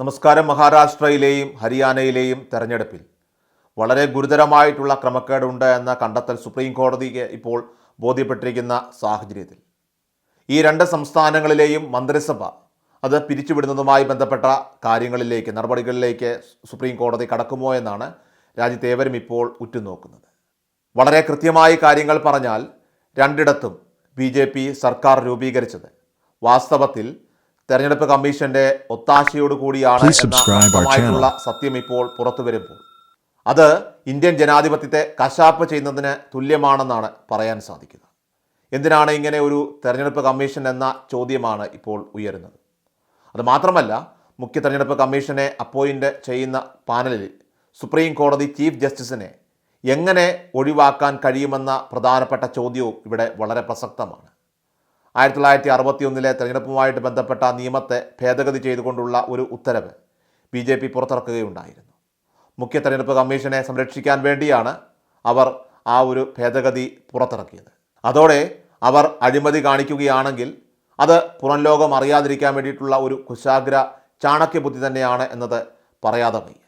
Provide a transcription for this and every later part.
നമസ്കാരം മഹാരാഷ്ട്രയിലെയും ഹരിയാനയിലെയും തെരഞ്ഞെടുപ്പിൽ. വളരെ ഗുരുതരമായിട്ടുള്ള ക്രമക്കേടുണ്ട് എന്ന കണ്ടെത്തൽ സുപ്രീം കോടതിക്ക് ഇപ്പോൾ ബോധ്യപ്പെട്ടിരിക്കുന്ന സാഹചര്യത്തിൽ. ഈ രണ്ട് സംസ്ഥാനങ്ങളിലെയും മന്ത്രിസഭ അത് പിരിച്ചുവിടുന്നതുമായി ബന്ധപ്പെട്ട കാര്യങ്ങളിലേക്ക് നടപടികളിലേക്ക് സുപ്രീം കോടതി കടക്കുമോ എന്നാണ് രാജ്യത്തേവരും ഇപ്പോൾ ഉറ്റുനോക്കുന്നത്. വളരെ കൃത്യമായി കാര്യങ്ങൾ പറഞ്ഞാൽ രണ്ടിടത്തും ബി സർക്കാർ രൂപീകരിച്ചത്. വാസ്തവത്തിൽ തെരഞ്ഞെടുപ്പ് കമ്മീഷന്റെ ഒത്താശയോട് കൂടിയാണ് എന്നുള്ള എന്ന സത്യം ഇപ്പോൾ പുറത്തു വരുമ്പോൾ. അത് ഇന്ത്യൻ ജനാധിപത്യത്തെ കശാപ്പ് ചെയ്യുന്നതിന് തുല്യമാണെന്നാണ് പറയാൻ സാധിക്കുക എന്തിനാണ് ഇങ്ങനെ ഒരു തെരഞ്ഞെടുപ്പ് കമ്മീഷൻ എന്ന ചോദ്യമാണ് ഇപ്പോൾ ഉയരുന്നത്? അത് മാത്രമല്ല മുഖ്യ തെരഞ്ഞെടുപ്പ് കമ്മീഷനെ അപ്പോയിന്റ് ചെയ്യുന്ന പാനലിൽ സുപ്രീം കോടതി ചീഫ് ജസ്റ്റിസിനെ എങ്ങനെ ഒഴിവാക്കാൻ കഴിയുമെന്ന പ്രധാനപ്പെട്ട ചോദ്യവും ഇവിടെ വളരെ പ്രസക്തമാണ്. ആയിരത്തി തൊള്ളായിരത്തി അറുപത്തി ഒന്നിലെ തെരഞ്ഞെടുപ്പുമായിട്ട് ബന്ധപ്പെട്ട നിയമത്തെ ഭേദഗതി ചെയ്തുകൊണ്ടുള്ള ഒരു ഉത്തരവ് ബി ജെ പി പുറത്തിറക്കുകയുണ്ടായിരുന്നു. മുഖ്യ തെരഞ്ഞെടുപ്പ് കമ്മീഷനെ സംരക്ഷിക്കാൻ വേണ്ടിയാണ് അവർ ആ ഒരു ഭേദഗതി പുറത്തിറക്കിയത്. അതോടെ അവർ അഴിമതി കാണിക്കുകയാണെങ്കിൽ അത് പുറം ലോകം അറിയാതിരിക്കാൻ വേണ്ടിയിട്ടുള്ള ഒരു കുശാഗ്ര ചാണക്യബുദ്ധി തന്നെയാണ് എന്നത് പറയാതെ വയ്യ.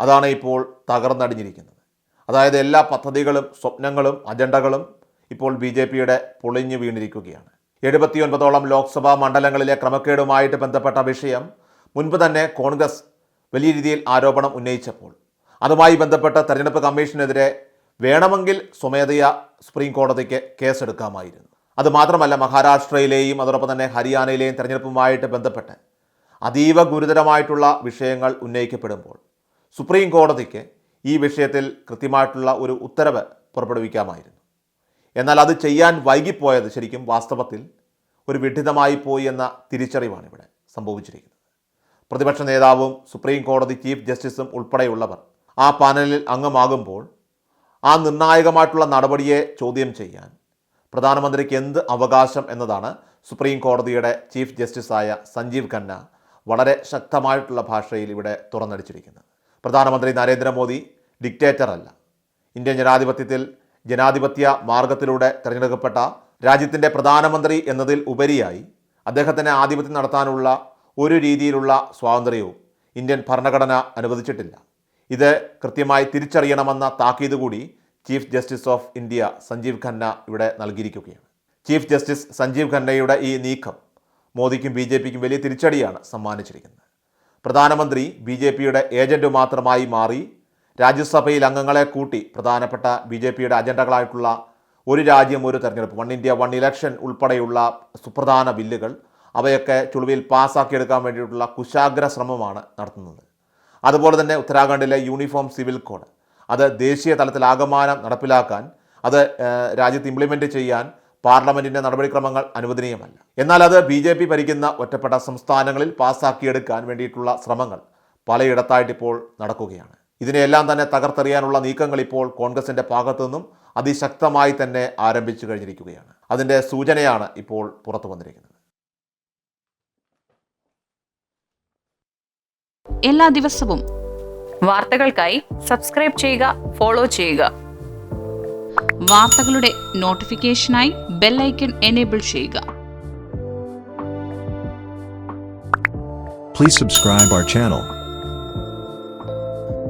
അതാണ് ഇപ്പോൾ തകർന്നടിഞ്ഞിരിക്കുന്നത്. അതായത് എല്ലാ പദ്ധതികളും സ്വപ്നങ്ങളും അജണ്ടകളും ഇപ്പോൾ ബി ജെ പിയുടെ പൊളിഞ്ഞു വീണിരിക്കുകയാണ്. എഴുപത്തിയൊൻപതോളം ലോക്സഭാ മണ്ഡലങ്ങളിലെ ക്രമക്കേടുമായിട്ട് ബന്ധപ്പെട്ട വിഷയം മുൻപ് തന്നെ കോൺഗ്രസ് വലിയ രീതിയിൽ ആരോപണം ഉന്നയിച്ചപ്പോൾ. അതുമായി ബന്ധപ്പെട്ട തെരഞ്ഞെടുപ്പ് കമ്മീഷനെതിരെ വേണമെങ്കിൽ സ്വമേധയാ സുപ്രീം കോടതിക്ക് കേസെടുക്കാമായിരുന്നു. അതുമാത്രമല്ല മഹാരാഷ്ട്രയിലെയും അതോടൊപ്പം തന്നെ ഹരിയാനയിലെയും തെരഞ്ഞെടുപ്പുമായിട്ട് ബന്ധപ്പെട്ട് അതീവ ഗുരുതരമായിട്ടുള്ള വിഷയങ്ങൾ ഉന്നയിക്കപ്പെടുമ്പോൾ സുപ്രീം കോടതിക്ക് ഈ വിഷയത്തിൽ കൃത്യമായിട്ടുള്ള ഒരു ഉത്തരവ് പുറപ്പെടുവിക്കാമായിരുന്നു. എന്നാൽ അത് ചെയ്യാൻ വൈകിപ്പോയത് ശരിക്കും വാസ്തവത്തിൽ ഒരു വിഡിതമായി പോയി എന്ന തിരിച്ചറിവാണ് ഇവിടെ സംഭവിച്ചിരിക്കുന്നത്. പ്രതിപക്ഷ നേതാവും സുപ്രീം കോടതി ചീഫ് ജസ്റ്റിസും ഉൾപ്പെടെയുള്ളവർ ആ പാനലിൽ അംഗമാകുമ്പോൾ ആ നിർണായകമായിട്ടുള്ള നടപടിയെ ചോദ്യം ചെയ്യാൻ പ്രധാനമന്ത്രിക്ക് എന്ത് അവകാശം എന്നതാണ് സുപ്രീം കോടതിയുടെ ചീഫ് ജസ്റ്റിസായ സഞ്ജീവ് ഖന്ന വളരെ ശക്തമായിട്ടുള്ള ഭാഷയിൽ ഇവിടെ തുറന്നടിച്ചിരിക്കുന്നത്. പ്രധാനമന്ത്രി നരേന്ദ്രമോദി ഡിക്റ്റേറ്റർ അല്ല ഇന്ത്യൻ ജനാധിപത്യത്തിൽ ജനാധിപത്യ മാർഗത്തിലൂടെ തിരഞ്ഞെടുക്കപ്പെട്ട രാജ്യത്തിന്റെ പ്രധാനമന്ത്രി എന്നതിൽ ഉപരിയായി അദ്ദേഹത്തിന് ആധിപത്യം നടത്താനുള്ള ഒരു രീതിയിലുള്ള സ്വാതന്ത്ര്യവും ഇന്ത്യൻ ഭരണഘടന അനുവദിച്ചിട്ടില്ല. ഇത് കൃത്യമായി തിരിച്ചറിയണമെന്ന താക്കീത് കൂടി chief justice of India Sanjiv Khanna ഇവിടെ നൽകിയിരിക്കുകയാണ്. ചീഫ് ജസ്റ്റിസ് സഞ്ജീവ് ഖന്നയുടെ ഈ നീക്കം മോദിക്കും ബി ജെ പിക്കും വലിയ തിരിച്ചടിയാണ് സമ്മാനിച്ചിരിക്കുന്നത്. പ്രധാനമന്ത്രി ബി ജെ പിയുടെ ഏജന്റ് മാത്രമായി മാറി രാജ്യസഭയിൽ അംഗങ്ങളെ കൂട്ടി പ്രധാനപ്പെട്ട ബി ജെ പിയുടെ അജണ്ടകളായിട്ടുള്ള ഒരു രാജ്യം ഒരു തെരഞ്ഞെടുപ്പ്. വൺ ഇന്ത്യ വൺ ഇലക്ഷൻ ഉൾപ്പെടെയുള്ള സുപ്രധാന ബില്ലുകൾ അവയൊക്കെ ചുളുവിൽ പാസ്സാക്കിയെടുക്കാൻ വേണ്ടിയിട്ടുള്ള കുശാഗ്ര ശ്രമമാണ് നടത്തുന്നത്. അതുപോലെ തന്നെ ഉത്തരാഖണ്ഡിലെ യൂണിഫോം സിവിൽ കോഡ്. അത് ദേശീയ തലത്തിൽ ആകമാനം നടപ്പിലാക്കാൻ അത് രാജ്യത്ത് ഇംപ്ലിമെന്റ് ചെയ്യാൻ പാർലമെന്റിന്റെ നടപടിക്രമങ്ങൾ അനുവദനീയമല്ല. എന്നാൽ അത് ബി ജെ പി ഭരിക്കുന്ന ഒറ്റപ്പെട്ട സംസ്ഥാനങ്ങളിൽ പാസ്സാക്കിയെടുക്കാൻ വേണ്ടിയിട്ടുള്ള ശ്രമങ്ങൾ പലയിടത്തായിട്ടിപ്പോൾ നടക്കുകയാണ്. ഇതിനെയെല്ലാം തന്നെ തകർത്തെറിയാനുള്ള നീക്കങ്ങൾ ഇപ്പോൾ കോൺഗ്രസിന്റെ ഭാഗത്തു നിന്നും അതിശക്തമായി തന്നെ ആരംഭിച്ചു കഴിഞ്ഞിരിക്കുകയാണ്. അതിന്റെ സൂചനയാണ് ഇപ്പോൾ പുറത്തു വന്നിരിക്കുന്നത്. എല്ലാ ദിവസവും വാർത്തകൾക്കായി സബ്സ്ക്രൈബ് ചെയ്യുക ഫോളോ ചെയ്യുക. വാർത്തകളുടെ നോട്ടിഫിക്കേഷനായി ബെല്ലൈക്കൺ എനേബിൾ ചെയ്യുക. Please subscribe our channel.